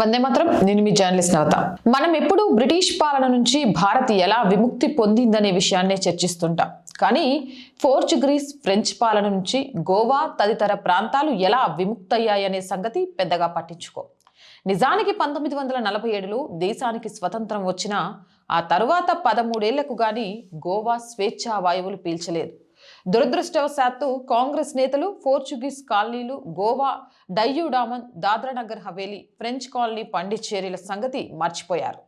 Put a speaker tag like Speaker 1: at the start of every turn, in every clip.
Speaker 1: వందే మాత్రం నేను మీ జర్నలిస్ట్ నవత. మనం ఎప్పుడు బ్రిటిష్ పాలన నుంచి భారత్ ఎలా విముక్తి పొందిందనే విషయాన్నే చర్చిస్తుంటాం. కానీ పోర్చుగీస్ ఫ్రెంచ్ పాలన నుంచి గోవా తదితర ప్రాంతాలు ఎలా విముక్తయ్యాయనే సంగతి పెద్దగా పట్టించుకో. నిజానికి పంతొమ్మిది వందల నలభై ఏడులో దేశానికి స్వతంత్రం వచ్చినా ఆ తరువాత పదమూడేళ్ళకు గాని గోవా స్వేచ్ఛా వాయువులు పీల్చలేదు. దురదృష్టవశాత్తు కాంగ్రెస్ నేతలు పోర్చుగీస్ కాలనీలు గోవా డయ్యూడామన్ దాద్రానగర్ హవేలీ ఫ్రెంచ్ కాలనీ పాండిచ్చేరిల సంగతి మర్చిపోయారు.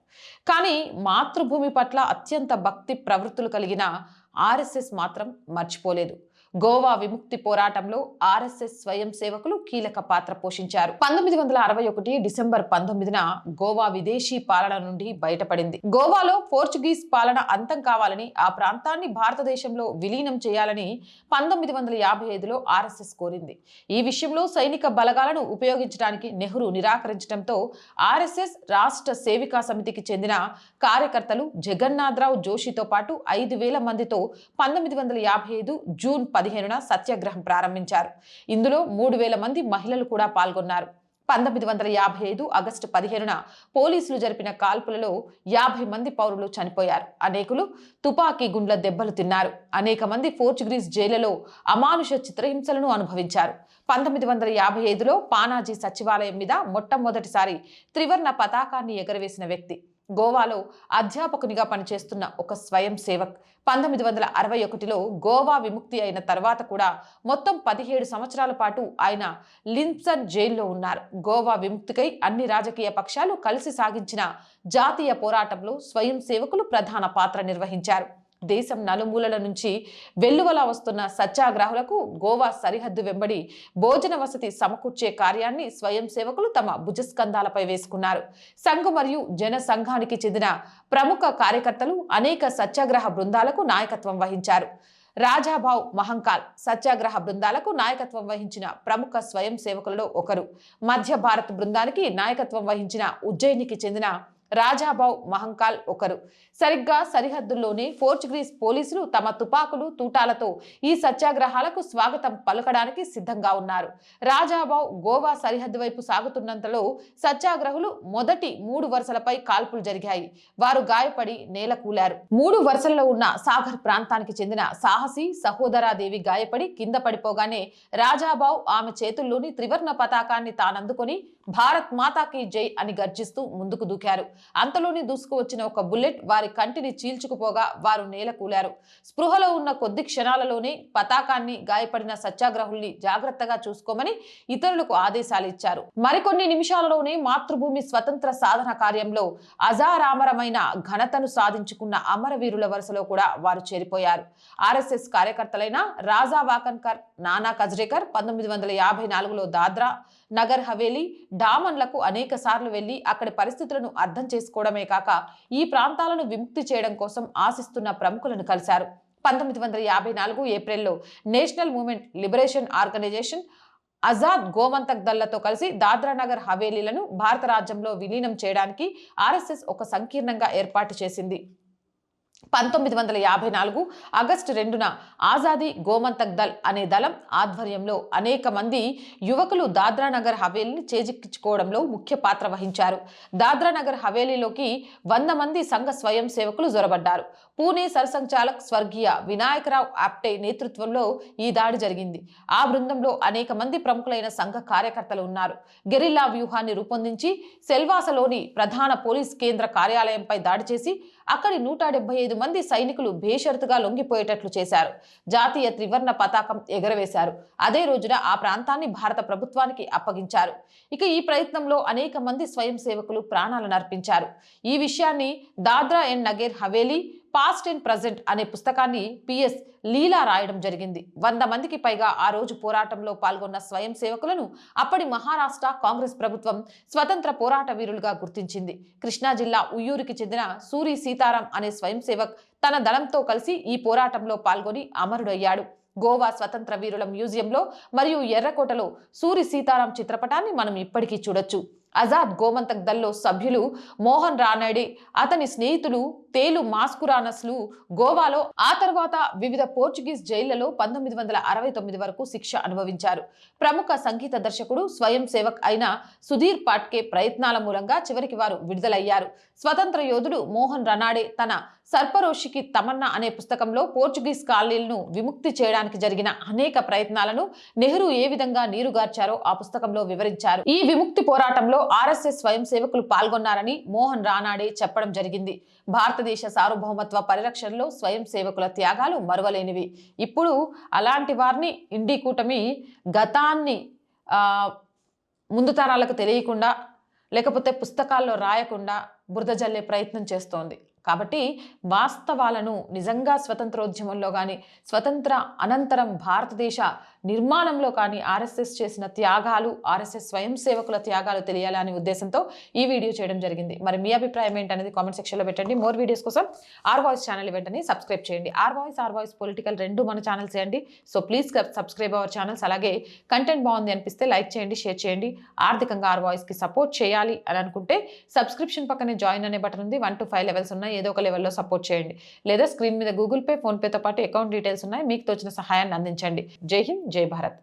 Speaker 1: కానీ మాతృభూమి పట్ల అత్యంత భక్తి ప్రవృత్తులు కలిగిన ఆర్ఎస్ఎస్ మాత్రం మర్చిపోలేదు. గోవా విముక్తి పోరాటంలో ఆర్ఎస్ఎస్ స్వయం సేవకులు కీలక పాత్ర పోషించారు. పంతొమ్మిది వందల అరవై ఒకటి డిసెంబర్ పంతొమ్మిదిన గోవా విదేశీ పాలన నుండి బయటపడింది. గోవాలో పోర్చుగీస్ పాలన అంతం కావాలని ఆ ప్రాంతాన్ని భారతదేశంలో విలీనం చేయాలని పంతొమ్మిది వందల యాభై ఐదులో ఆర్ఎస్ఎస్ కోరింది. ఈ విషయంలో సైనిక బలగాలను ఉపయోగించడానికి నెహ్రూ నిరాకరించడంతో ఆర్ఎస్ఎస్ రాష్ట్ర సేవికా సమితికి చెందిన కార్యకర్తలు జగన్నాథరావు జోషితో పాటు ఐదు వేల మందితో పంతొమ్మిది వందల యాభై ఐదు జూన్ పదిహేనున సత్యాగ్రహం ప్రారంభించారు. ఇందులో మూడు వేల మంది మహిళలు కూడా పాల్గొన్నారు. పంతొమ్మిది వందల యాభై ఐదు ఆగస్టు పదిహేనున పోలీసులు జరిపిన కాల్పులలో యాభై మంది పౌరులు చనిపోయారు. అనేకులు తుపాకీ గుండ్ల దెబ్బలు తిన్నారు. అనేక మంది పోర్చుగీస్ జైళ్ళలో అమానుష చిత్రహింసలను అనుభవించారు. పంతొమ్మిది వందల యాభై ఐదులో పానాజీ సచివాలయం మీద మొట్టమొదటిసారి త్రివర్ణ పతాకాన్ని ఎగరవేసిన వ్యక్తి. గోవాలో అధ్యాపకునిగా పనిచేస్తున్న ఒక స్వయం సేవక్. పంతొమ్మిది వందల అరవై ఒకటిలో గోవా విముక్తి అయిన తర్వాత కూడా మొత్తం పదిహేడు సంవత్సరాల పాటు ఆయన లిన్సన్ జైల్లో ఉన్నారు. గోవా విముక్తికై అన్ని రాజకీయ పక్షాలు కలిసి సాగించిన జాతీయ పోరాటంలో స్వయం సేవకులు ప్రధాన పాత్ర నిర్వహించారు. దేశం నలుమూలల నుంచి వెల్లువలా వస్తున్న సత్యాగ్రహులకు గోవా సరిహద్దు వెంబడి భోజన వసతి సమకూర్చే కార్యాన్ని స్వయం సేవకులు తమ భుజస్కంధాలపై వేసుకున్నారు. సంఘ మరియు జన సంఘానికి చెందిన ప్రముఖ కార్యకర్తలు అనేక సత్యాగ్రహ బృందాలకు నాయకత్వం వహించారు. రాజాభావ్ మహంకాల్ సత్యాగ్రహ బృందాలకు నాయకత్వం వహించిన ప్రముఖ స్వయం సేవకులలో ఒకరు. మధ్య భారత్ బృందానికి నాయకత్వం వహించిన ఉజ్జయినికి చెందిన రాజాబావ్ మహంకాల్ ఒకరు. సరిగ్గా సరిహద్దుల్లోనే పోర్చుగీస్ పోలీసులు తమ తుపాకులు తూటాలతో ఈ సత్యాగ్రహాలకు స్వాగతం పలకడానికి సిద్ధంగా ఉన్నారు. రాజాబావ్ గోవా సరిహద్దు వైపు సాగుతున్నంతలో సత్యాగ్రహులు మొదటి మూడు వరుసలపై కాల్పులు జరిగాయి. వారు గాయపడి నేల కూలారు. మూడు వరుసల్లో ఉన్న సాగర్ ప్రాంతానికి చెందిన సాహసి సహోదరాదేవి గాయపడి కింద పడిపోగానే రాజాబావ్ ఆమె చేతుల్లోని త్రివర్ణ పతాకాన్ని తానందుకొని భారత్ మాతాకి జై అని గర్జిస్తూ ముందుకు దూకారు. అంతలోని దూసుకు వచ్చిన ఒక బుల్లెట్ వారి కంటిని చీల్చుకుపోగా వారు నేల కూలారు. స్పృహలో ఉన్న కొద్ది క్షణాలలోనే పతాకాన్ని గాయపడిన సత్యాగ్రహుల్ని జాగ్రత్తగా చూసుకోమని ఇతరులకు ఆదేశాలు ఇచ్చారు. మరికొన్ని నిమిషాలలోనే మాతృభూమి స్వతంత్ర సాధన కార్యంలో అజారామరమైన ఘనతను సాధించుకున్న అమరవీరుల వరుసలో కూడా వారు చేరిపోయారు. ఆర్ఎస్ఎస్ కార్యకర్తలైన రాజా వాకన్కర్ నానా కజ్రేకర్ పంతొమ్మిది వందల యాభై నాలుగులో దాద్రా నగర్ హవేలీ డామన్లకు అనేక సార్లు వెళ్ళి అక్కడి పరిస్థితులను అర్థం చేసుకోవడమే కాక ఈ ప్రాంతాలను విముక్తి చేయడం కోసం ఆశిస్తున్న ప్రముఖులను కలిశారు. పంతొమ్మిది వందల యాభై నాలుగు ఏప్రిల్లో national movement liberation organisation Azad Gomantak దళ్ళతో కలిసి దాద్రానగర్ హవేలీలను భారత రాజ్యంలో విలీనం చేయడానికి ఆర్ఎస్ఎస్ ఒక సంకీర్ణంగా ఏర్పాటు చేసింది. పంతొమ్మిది వందల యాభై నాలుగు ఆగస్టు రెండున ఆజాదీ గోమంతక్ దళ్ అనే దళం ఆధ్వర్యంలో అనేక మంది యువకులు దాద్రా నగర్ హవేలీని చేజిక్కించుకోవడంలో ముఖ్య పాత్ర వహించారు. దాద్రా నగర్ హవేలీలోకి వంద మంది సంఘ స్వయం సేవకులు జొరబడ్డారు. పూణే సరసంచాలక్ స్వర్గీయ వినాయకరావు ఆప్టే నేతృత్వంలో ఈ దాడి జరిగింది. ఆ బృందంలో అనేక మంది ప్రముఖులైన సంఘ కార్యకర్తలు ఉన్నారు. గెరిల్లా వ్యూహాన్ని రూపొందించి సెల్వాసలోని ప్రధాన పోలీస్ కేంద్ర కార్యాలయంపై దాడి చేసి అక్కడి నూట డెబ్బై ఐదు మంది సైనికులు బేషరతుగా లొంగిపోయేటట్లు చేశారు. జాతీయ త్రివర్ణ పతాకం ఎగరవేశారు. అదే రోజున ఆ ప్రాంతాన్ని భారత ప్రభుత్వానికి అప్పగించారు. ఇక ఈ ప్రయత్నంలో అనేక మంది స్వయం సేవకులు ప్రాణాలను అర్పించారు. ఈ విషయాన్ని Dadra and Nagar Haveli past and present అనే పుస్తకాన్ని పిఎస్ లీలా రాయడం జరిగింది. వంద మందికి పైగా ఆ రోజు పోరాటంలో పాల్గొన్న స్వయం సేవకులను అప్పటి మహారాష్ట్ర కాంగ్రెస్ ప్రభుత్వం స్వతంత్ర పోరాట వీరులుగా గుర్తించింది. కృష్ణా జిల్లా ఉయ్యూరుకి చెందిన సూరి సీతారాం అనే స్వయం సేవక్ తన దళంతో కలిసి ఈ పోరాటంలో పాల్గొని అమరుడయ్యాడు. గోవా స్వతంత్ర వీరుల మ్యూజియంలో మరియు ఎర్రకోటలో సూరి సీతారాం చిత్రపటాన్ని మనం ఇప్పటికీ చూడొచ్చు. ఆజాద్ గోమంతక్ దల్లో సభ్యులు మోహన్ రానడి అతని స్నేహితులు తేలు మాస్కురానస్లు గోవాలో ఆ తర్వాత వివిధ పోర్చుగీస్ జైళ్ళలో పంతొమ్మిది వందల అరవై తొమ్మిది వరకు శిక్ష అనుభవించారు. ప్రముఖ సంగీత దర్శకుడు స్వయం సేవక్ అయిన సుధీర్ పాట్కే ప్రయత్నాల మూలంగా చివరికి వారు విడుదలయ్యారు. స్వతంత్ర యోధుడు మోహన్ రనాడే తన సర్పరోషికి తమన్నా అనే పుస్తకంలో పోర్చుగీస్ కాలనీలను విముక్తి చేయడానికి జరిగిన అనేక ప్రయత్నాలను నెహ్రూ ఏ విధంగా నీరుగార్చారో ఆ పుస్తకంలో వివరించారు. ఈ విముక్తి పోరాటంలో ఆర్ఎస్ఎస్ స్వయం సేవకులు పాల్గొన్నారని మోహన్ రానాడే చెప్పడం జరిగింది. భారతదేశ సార్వభౌమత్వ పరిరక్షణలో స్వయం సేవకుల త్యాగాలు మరువలేనివి. ఇప్పుడు అలాంటి వారిని ఇండి కూటమి గతాన్ని ముందు తరాలకు తెలియకుండా లేకపోతే పుస్తకాల్లో రాయకుండా బురద జల్లే ప్రయత్నం చేస్తోంది. కాబట్టి వాస్తవాలను నిజంగా స్వతంత్రోద్యమంలో కానీ స్వతంత్ర అనంతరం భారతదేశ నిర్మాణంలో కానీ ఆర్ఎస్ఎస్ చేసిన త్యాగాలు ఆర్ఎస్ఎస్ స్వయం సేవకుల త్యాగాలు తెలియాలనే ఉద్దేశంతో ఈ వీడియో చేయడం జరిగింది. మరి మీ అభిప్రాయం ఏంటనేది కామెంట్ సెక్షన్లో పెట్టండి. మోర్ వీడియోస్ కోసం ఆర్ వాయిస్ ఛానల్ వెంటనే సబ్స్క్రైబ్ చేయండి. R voice R voice political రెండు మన ఛానల్స్ చేయండి so please subscribe our channels అలాగే కంటెంట్ బాగుంది అనిపిస్తే లైక్ చేయండి షేర్ చేయండి. ఆర్థికంగా ఆర్ వాయిస్కి సపోర్ట్ చేయాలి అని అనుకుంటే సబ్స్క్రిప్షన్ పక్కనే జాయిన్ అనే బటన్ ఉంది. వన్ టు ఫైవ్ లెవెల్స్ ఉన్నాయి. ఏదో ఒక లెవెల్లో సపోర్ట్ చేయండి. లేదా స్క్రీన్ మీద గూగుల్ పే ఫోన్పేతో పాటు అకౌంట్ డీటెయిల్స్ ఉన్నాయి. మీకు తోచిన సహాయాన్ని అందించండి. జై హింద్. జై భారత్